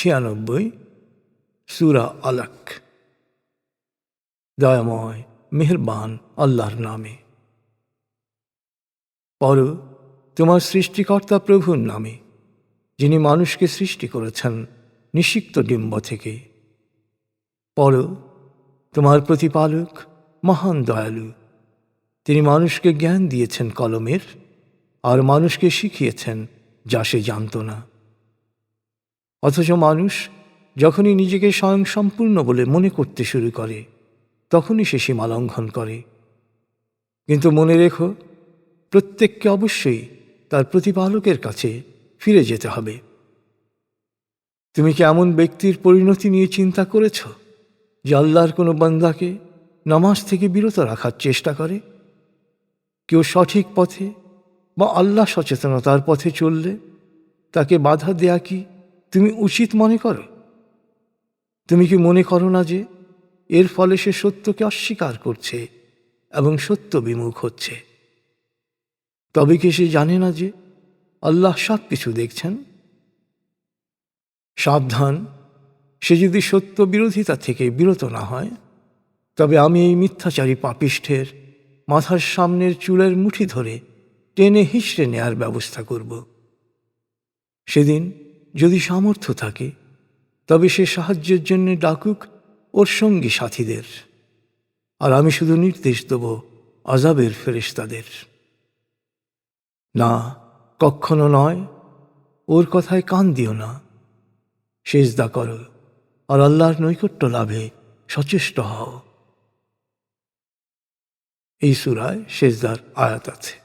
ছিয়ানব্বই সুরা আলাক। দয়াময়, মেহেরবান আল্লাহর নামে। পর তোমার সৃষ্টিকর্তা প্রভুর নামে, যিনি মানুষকে সৃষ্টি করেছেন নিষিক্ত ডিম্ব থেকে। পর তোমার প্রতিপালক মহান দয়ালু, তিনি মানুষকে জ্ঞান দিয়েছেন কলমের, আর মানুষকে শিখিয়েছেন যা সে জানত না। অথচ মানুষ যখনই নিজেকে স্বয়ং সম্পূর্ণ বলে মনে করতে শুরু করে, তখনই সে সীমা লঙ্ঘন করে। কিন্তু মনে রেখো, প্রত্যেককে অবশ্যই তার প্রতিপালকের কাছে ফিরে যেতে হবে। তুমি কি এমন ব্যক্তির পরিণতি নিয়ে চিন্তা করেছ, যে আল্লাহর কোনো বান্দাকে নামাজ থেকে বিরত রাখার চেষ্টা করে? কেউ সঠিক পথে বা আল্লাহ সচেতনতার পথে চললে তাকে বাধা দেয়া কি তুমি উচিত মনে করো। তুমি কি মনে করো না যে এর ফলে সে সত্যকে অস্বীকার করছে এবং সত্য বিমুখ হচ্ছে? তবে কি সে জানে না যে আল্লাহ সব কিছু দেখছেন? সাবধান, সে যদি সত্য বিরোধিতা থেকে বিরত না হয়, তবে আমি এই মিথ্যাচারী পাপিষ্ঠের মাথার সামনের চুলের মুঠি ধরে টেনে হিসড়ে নেয়ার ব্যবস্থা করব। সেদিন যদি সামর্থ্য থাকে, তবে সে সাহায্যের জন্য ডাকুক ওর সঙ্গী সাথীদের। আর আমি শুধু নির্দেশ দেব আজাবের ফেরেশতাদের। না কখনো নয়, ওর কথায় কান দিও না। সেজদা করো, আর আল্লাহর নৈকট্য লাভে সচেষ্ট হও। এই সুরায় সেজদার আয়াত আছে।